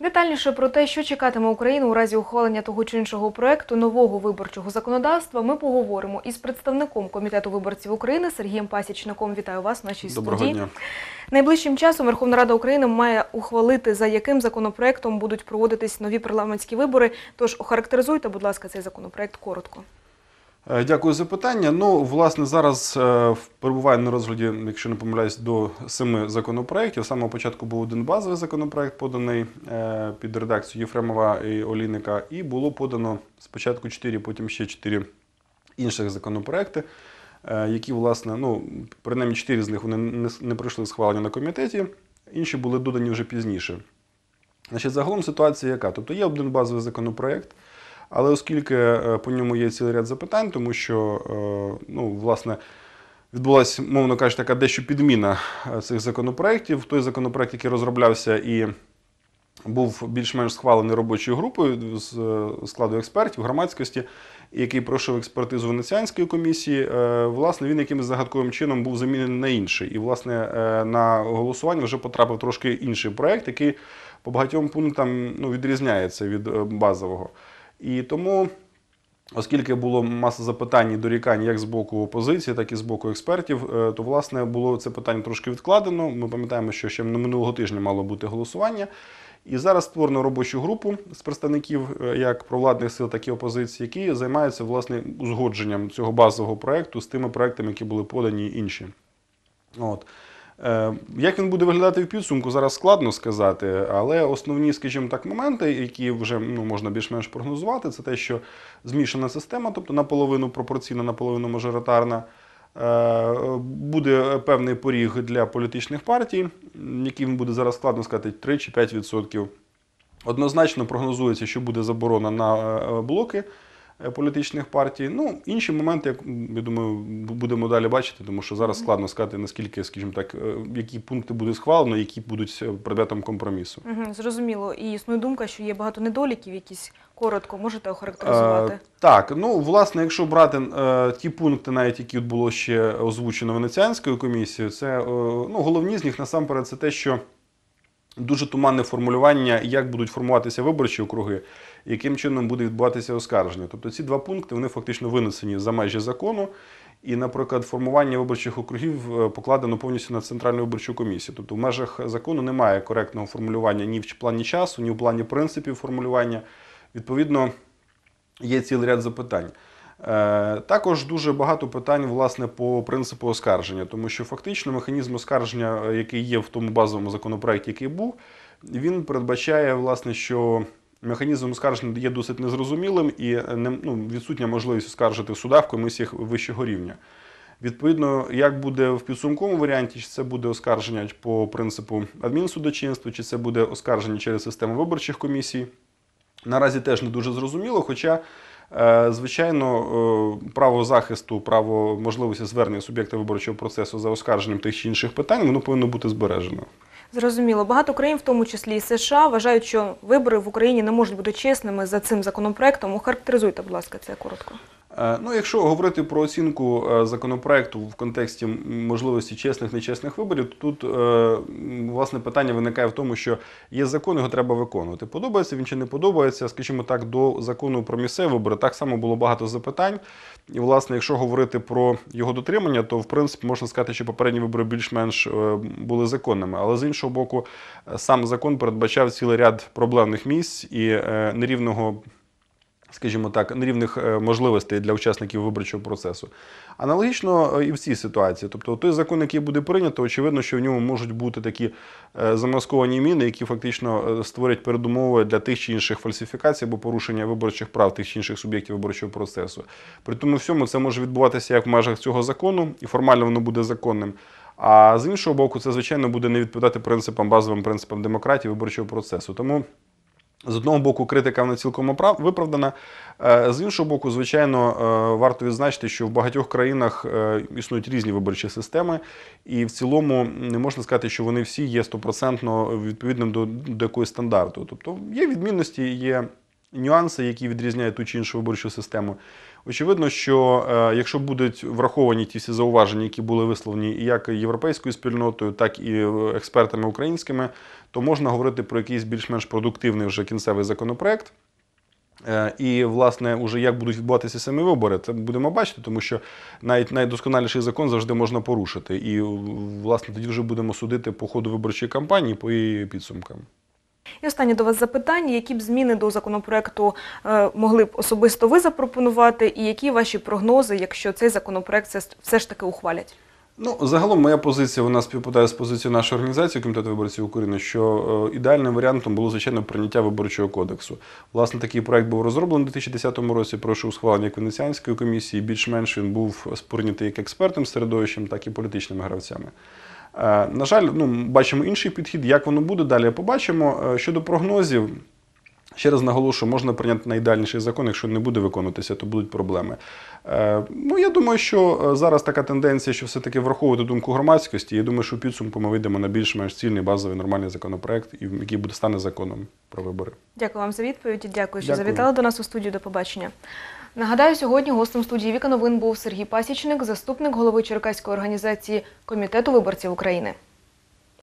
Детальніше про те, що чекатиме Україну у разі ухвалення того чи іншого проекту нового виборчого законодавства, ми поговоримо із представником комітету виборців України Сергієм Пасічником. Вітаю вас в нашій Доброго студії. дня. Найближчим часом Верховна Рада України має ухвалити, за яким законопроектом будуть проводитись нові парламентські вибори. Тож охарактеризуйте, будь ласка, цей законопроект коротко. Е, Дякую за питання. Ну, власне, зараз е, перебуває на розгляді, якщо не помиляюсь, до семи законопроєктів. Самого початку був один базовий законопроект, поданий е, під редакцією Єфремова і Олійника, і було подано спочатку чотири, потім ще чотири інших законопроекти, які, власне, ну, принаймні чотири з них вони не, пройшли схвалення на комітеті, інші були додані вже пізніше. Значить, загалом ситуація яка? Тобто є один базовий законопроект, але оскільки е, по ньому є цілий ряд запитань, тому що е, ну, власне, відбулася, мовно кажучи, така дещо підміна е, цих законопроєктів. Той законопроект, який розроблявся і був більш-менш схвалений робочою групою з складу експертів, громадськості, який пройшов експертизу Венеціанської комісії, власне, він якимось загадковим чином був замінений на інший. І, власне, на голосування вже потрапив трошки інший проект, який по багатьом пунктам ну, відрізняється від базового. І тому, оскільки було маса запитань і дорікань як з боку опозиції, так і з боку експертів, е, то власне було це питання трошки відкладено. Ми пам'ятаємо, що ще минулого тижня мало бути голосування. І зараз створено робочу групу з представників е, як провладних сил, так і опозиції, які займаються власне узгодженням цього базового проекту з тими проектами, які були подані інші. От. Е, Як він буде виглядати в підсумку, зараз складно сказати, але основні, скажімо так, моменти, які вже ну, можна більш-менш прогнозувати, це те, що змішана система, тобто наполовину пропорційна, наполовину мажоритарна. Е, Буде певний поріг для політичних партій, який буде зараз складно сказати 3 чи 5%. Однозначно прогнозується, що буде заборона на е, блоки політичних партій. Ну, інші моменти, як я думаю, будемо далі бачити, тому що зараз складно сказати, наскільки, скажімо так, е, які пункти буде схвалено, які будуть е, предметом компромісу. Угу, зрозуміло. І існує думка, що є багато недоліків, якісь коротко можете охарактеризувати. Е, так, ну власне, якщо брати е, ті пункти, навіть які було ще озвучено Венеціанською комісією, це е, ну, головні з них насамперед це те, що дуже туманне формулювання, як будуть формуватися виборчі округи, яким чином буде відбуватися оскарження. Тобто ці два пункти вони фактично винесені за межі закону. І, наприклад, формування виборчих округів е, покладено повністю на центральну виборчу комісію. Тобто, в межах закону немає коректного формулювання ні в плані часу, ні в плані принципів формулювання. Відповідно, є цілий ряд запитань. Е, Також дуже багато питань власне по принципу оскарження, тому що фактично механізм оскарження, е, який є в тому базовому законопроекті, який був, він передбачає, власне, що механізм оскарження є досить незрозумілим і е, не, ну, відсутня можливість оскаржити в судах в комісіях вищого рівня. Відповідно, як буде в підсумковому варіанті, чи це буде оскарження по принципу адмінсудочинства, чи це буде оскарження через систему виборчих комісій, наразі теж не дуже зрозуміло. Хоча, е, звичайно, е, право захисту, право можливості звернення суб'єкта виборчого процесу за оскарженням тих чи інших питань, воно повинно бути збережено. Зрозуміло. Багато країн, в тому числі і США, вважають, що вибори в Україні не можуть бути чесними за цим законопроектом. Охарактеризуйте, будь ласка, це коротко. Е, Ну, якщо говорити про оцінку е, законопроекту в контексті можливості чесних нечесних виборів, то тут е, власне питання виникає в тому, що є закон, його треба виконувати. Подобається він чи не подобається, скажімо так, до закону про місцеві вибори так само було багато запитань. І, власне, якщо говорити про його дотримання, то в принципі можна сказати, що попередні вибори більш-менш були законними. Але з іншого боку, сам закон передбачав цілий ряд проблемних місць і нерівного скажімо так, нерівних е, можливостей для учасників виборчого процесу. Аналогічно е, і в цій ситуації. Тобто той закон, який буде прийнято, очевидно, що в ньому можуть бути такі е, замасковані міни, які фактично створять передумови для тих чи інших фальсифікацій або порушення виборчих прав тих чи інших суб'єктів виборчого процесу. При тому всьому це може відбуватися як в межах цього закону, і формально воно буде законним. А з іншого боку, це звичайно буде не відповідати принципам, базовим принципам демократії виборчого процесу. Тому з одного боку, критика вона цілком виправдана. Е, З іншого боку, звичайно, е, варто відзначити, що в багатьох країнах е, існують різні виборчі системи, і в цілому не можна сказати, що вони всі є стопроцентно відповідним до, до якогось стандарту. Тобто є відмінності, є нюанси, які відрізняють ту чи іншу виборчу систему. Очевидно, що е, якщо будуть враховані ті всі зауваження, які були висловлені як європейською спільнотою, так і е, експертами українськими, то можна говорити про якийсь більш-менш продуктивний вже кінцевий законопроект. Е, І, власне, уже як будуть відбуватися самі вибори, це будемо бачити, тому що навіть найдосконаліший закон завжди можна порушити. І, власне, тоді вже будемо судити по ходу виборчої кампанії, по її підсумкам. І останнє до вас запитання: які б зміни до законопроекту е, могли б особисто ви запропонувати, і які ваші прогнози, якщо цей законопроект все, ж таки ухвалять? Ну, загалом моя позиція вона співпадає з позицією нашої організації Комітету виборців України, що е, ідеальним варіантом було звичайно прийняття виборчого кодексу. Власне, такий проект був розроблений у 2010 році. Прошу схвалення як Венеціанської комісії. Більш-менш він був сприйнятий як експертним середовищем, так і політичними гравцями. Е, На жаль, ну, бачимо інший підхід. Як воно буде далі, побачимо. Е, Щодо прогнозів, Ще раз наголошую, можна прийняти найідеальніший закон, якщо не буде виконуватися, то будуть проблеми. Е, ну, я думаю, що зараз така тенденція, що все-таки враховувати думку громадськості. Я думаю, що в підсумку ми вийдемо на більш-менш цільний базовий нормальний законопроект, який буде стане законом про вибори. Дякую вам за відповідь. і Дякую, що Дякую. завітали до нас у студію. До побачення. Нагадаю, сьогодні гостем студії Віка новин був Сергій Пасічник, заступник голови Черкаської організації Комітету виборців України.